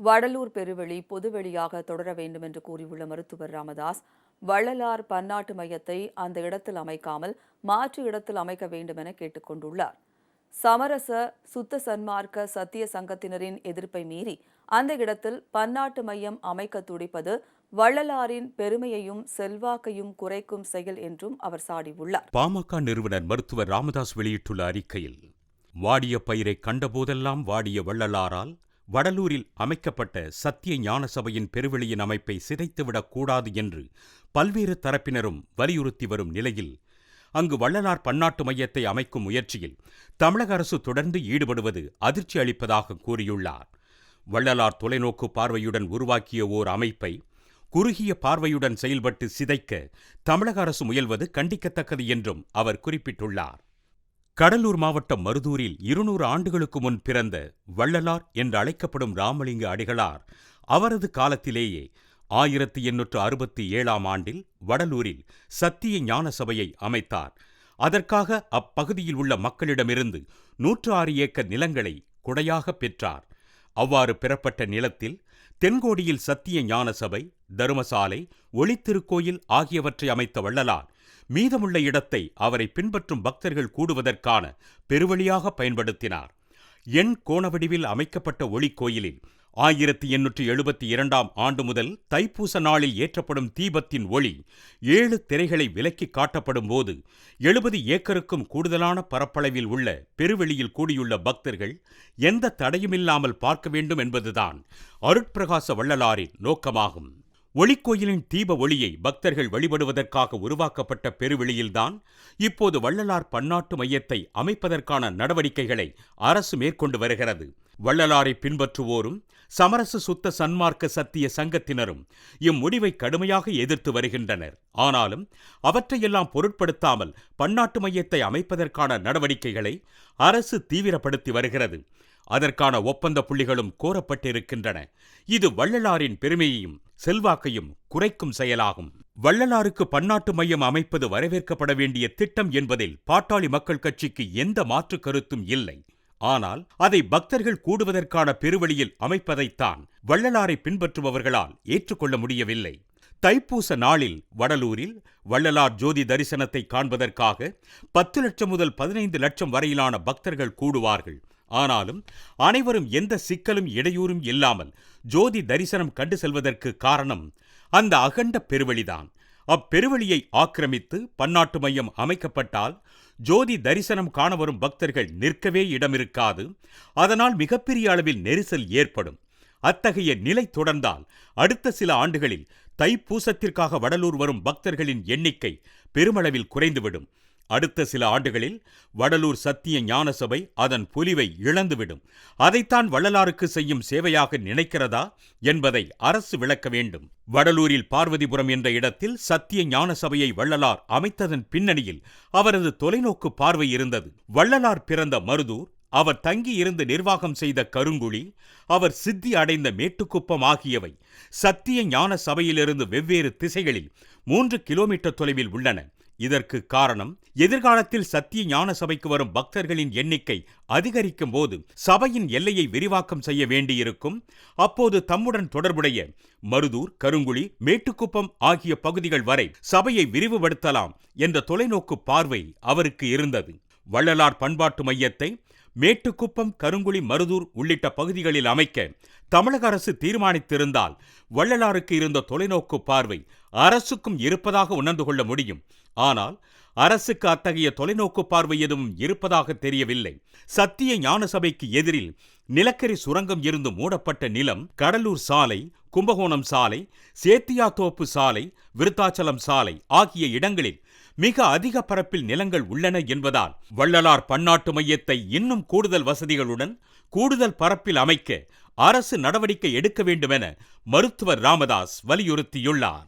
வடலூர் பெருவெளி பொதுவெளியாக தொடர வேண்டும் என்று கூறியுள்ள மருத்துவர் ராமதாஸ் வள்ளலார் பன்னாட்டு மையத்தை அந்த இடத்தில் அமைக்காமல் மாற்று இடத்தில் அமைக்க வேண்டும் என கேட்டுக்கொண்டுள்ளார் சமரச சுத்த சன்மார்க்க சத்திய சங்கத்தினரின் எதிர்ப்பை மீறி அந்த இடத்தில் பன்னாட்டு மையம் அமைக்க துடிப்பது வள்ளலாரின் பெருமையையும் செல்வாக்கையும் குறைக்கும் செயல் என்றும் அவர் சாடியுள்ளார். பாமக நிறுவனர் மருத்துவர் ராமதாஸ் வெளியிட்டுள்ள அறிக்கையில் வாடிய பயிரை கண்டபோதெல்லாம் வாடிய வள்ளலாரால் வடலூரில் அமைக்கப்பட்ட சத்திய ஞான சபையின் பெருவெளியின் அமைப்பை சிதைத்துவிடக் கூடாது என்று பல்வேறு தரப்பினரும் வலியுறுத்தி வரும் நிலையில் அங்கு வள்ளலார் பன்னாட்டு மையத்தை அமைக்கும் முயற்சியில் தமிழக அரசு தொடர்ந்து ஈடுபடுவது அதிர்ச்சி அளிப்பதாக கூறியுள்ளார். வள்ளலார் தொலைநோக்கு பார்வையுடன் உருவாக்கிய ஓர் அமைப்பை குறுகிய பார்வையுடன் செயல்பட்டு சிதைக்க தமிழக அரசு முயல்வது கண்டிக்கத்தக்கது என்றும் அவர் குறிப்பிட்டுள்ளார். கடலூர் மாவட்டம் மருதூரில் இருநூறு ஆண்டுகளுக்கு முன் பிறந்த வள்ளலார் என்று அழைக்கப்படும் ராமலிங்க அடிகளார் அவரது காலத்திலேயே ஆயிரத்தி எண்ணூற்று அறுபத்தி ஏழாம் ஆண்டில் வடலூரில் சத்திய ஞான சபையை அமைத்தார். அதற்காக அப்பகுதியில் உள்ள மக்களிடமிருந்து நூற்று ஆறு ஏக்கர் நிலங்களை குடையாக பெற்றார். அவ்வாறு பெறப்பட்ட நிலத்தில் தென்கோடியில் சத்திய ஞான சபை தருமசாலை ஒளித்திருக்கோயில் ஆகியவற்றை அமைத்த வள்ளலார் மீதமுள்ள இடத்தை அவரை பின்பற்றும் பக்தர்கள் கூடுவதற்கான பெருவழியாக பயன்படுத்தினார். எண் கோணவடிவில் அமைக்கப்பட்ட ஒளிக்கோயிலில் ஆயிரத்தி எண்ணூற்றி எழுபத்தி இரண்டாம் ஆண்டு முதல் தைப்பூச நாளில் ஏற்றப்படும் தீபத்தின் ஒளி ஏழு திரைகளை விலக்கி காட்டப்படும் போது எழுபது ஏக்கருக்கும் கூடுதலான பரப்பளவில் உள்ள பெருவெளியில் கூடியுள்ள பக்தர்கள் எந்த தடையுமில்லாமல் பார்க்க வேண்டும் என்பதுதான் அருட்பிரகாச வள்ளலாரின் நோக்கமாகும். ஒளிக்கோயிலின் தீப ஒளியை பக்தர்கள் வழிபடுவதற்காக உருவாக்கப்பட்ட பெருவெளியில்தான் இப்போது வள்ளலார் பன்னாட்டு மையத்தை அமைப்பதற்கான நடவடிக்கைகளை அரசு மேற்கொண்டு வருகிறது. வள்ளலாரை பின்பற்றுவோரும் சமரச சுத்த சன்மார்க்க சத்திய சங்கத்தினரும் இம்முடிவை கடுமையாக எதிர்த்து வருகின்றனர். ஆனாலும் அவற்றையெல்லாம் பொருட்படுத்தாமல் பன்னாட்டு மையத்தை அமைப்பதற்கான நடவடிக்கைகளை அரசு தீவிரப்படுத்தி வருகிறது. அதற்கான ஒப்பந்த புள்ளிகளும் கோரப்பட்டிருக்கின்றன. இது வள்ளலாரின் பெருமையையும் செல்வாக்கையும் குறைக்கும் செயலாகும். வள்ளலாருக்கு பன்னாட்டு மையம் அமைப்பது வரவேற்கப்பட வேண்டிய திட்டம் என்பதில் பாட்டாளி மக்கள் கட்சிக்கு எந்த மாற்று கருத்தும் இல்லை. ஆனால் அதை பக்தர்கள் கூடுவதற்கான பெருவழியில் அமைப்பதைத்தான் வள்ளலாரை பின்பற்றுபவர்களால் ஏற்றுக்கொள்ள முடியவில்லை. தைப்பூச நாளில் வடலூரில் வள்ளலார் ஜோதி தரிசனத்தை காண்பதற்காக பத்து லட்சம் முதல் பதினைந்து லட்சம் வரையிலான பக்தர்கள் கூடுவார்கள். ஆனாலும் அனைவரும் எந்த சிக்கலும் இடையூறும் இல்லாமல் ஜோதி தரிசனம் கண்டு செல்வதற்கு காரணம் அந்த அகண்ட பெருவழிதான். அப்பெருவழியை ஆக்கிரமித்து பன்னாட்டு மையம் அமைக்கப்பட்டால் ஜோதி தரிசனம் காண வரும் பக்தர்கள் நிற்கவே இடமிருக்காது. அதனால் மிகப்பெரிய அளவில் நெரிசல் ஏற்படும். அத்தகைய நிலை தொடர்ந்தால் அடுத்த சில ஆண்டுகளில் தைப்பூசத்திற்காக வடலூர் வரும் பக்தர்களின் எண்ணிக்கை பெருமளவில் குறைந்துவிடும். அடுத்த சில ஆண்டுகளில் வடலூர் சத்திய ஞான சபை அதன் பொலிவை இழந்துவிடும். அதைத்தான் வள்ளலாருக்கு செய்யும் சேவையாக நினைக்கிறதா என்பதை அரசு விளக்க வேண்டும். வடலூரில் பார்வதிபுரம் என்ற இடத்தில் சத்திய ஞான சபையை வள்ளலார் அமைத்ததன் பின்னணியில் அவரது தொலைநோக்கு பார்வை இருந்தது. வள்ளலார் பிறந்த மருதூர் அவர் தங்கியிருந்து நிர்வாகம் செய்த கருங்குழி அவர் சித்தி அடைந்த மேட்டுக்குப்பம் ஆகியவை சத்திய ஞான சபையிலிருந்து வெவ்வேறு திசைகளில் மூன்று கிலோமீட்டர் தொலைவில் உள்ளன. இதற்கு காரணம் எதிர்காலத்தில் சத்திய ஞான சபைக்கு வரும் பக்தர்களின் எண்ணிக்கை அதிகரிக்கும் போது சபையின் எல்லையை விரிவாக்கம் செய்ய வேண்டியிருக்கும். அப்போது தம்முடன் தொடர்புடைய மருதூர் கருங்குழி மேட்டுக்குப்பம் ஆகிய பகுதிகள் வரை சபையை விரிவுபடுத்தலாம் என்ற தொலைநோக்கு பார்வை அவருக்கு இருந்தது. வள்ளலார் பண்பாட்டு மையத்தை மேட்டுக்குப்பம் கருங்குழி மருதூர் உள்ளிட்ட பகுதிகளில் அமைக்க தமிழக அரசு தீர்மானித்திருந்தால் வள்ளலாருக்கு இருந்த தொலைநோக்கு பார்வை அரசுக்கும் இருப்பதாக உணர்ந்து கொள்ள முடியும். ஆனால் அரசுக்கு அத்தகைய தொலைநோக்கு பார்வை எதுவும் இருப்பதாக தெரியவில்லை. சத்திய ஞான சபைக்கு எதிரில் நிலக்கரி சுரங்கம் இருந்து மூடப்பட்ட நிலம் கடலூர் சாலை கும்பகோணம் சாலை சேத்தியாத்தோப்பு சாலை விருத்தாச்சலம் சாலை ஆகிய இடங்களில் மிக அதிக பரப்பில் நிலங்கள் உள்ளன என்பதால் வள்ளலார் பன்னாட்டு மையத்தை இன்னும் கூடுதல் வசதிகளுடன் கூடுதல் பரப்பில் அமைக்க அரசு நடவடிக்கை எடுக்க வேண்டுமென மருத்துவர் ராமதாஸ் வலியுறுத்தியுள்ளார்.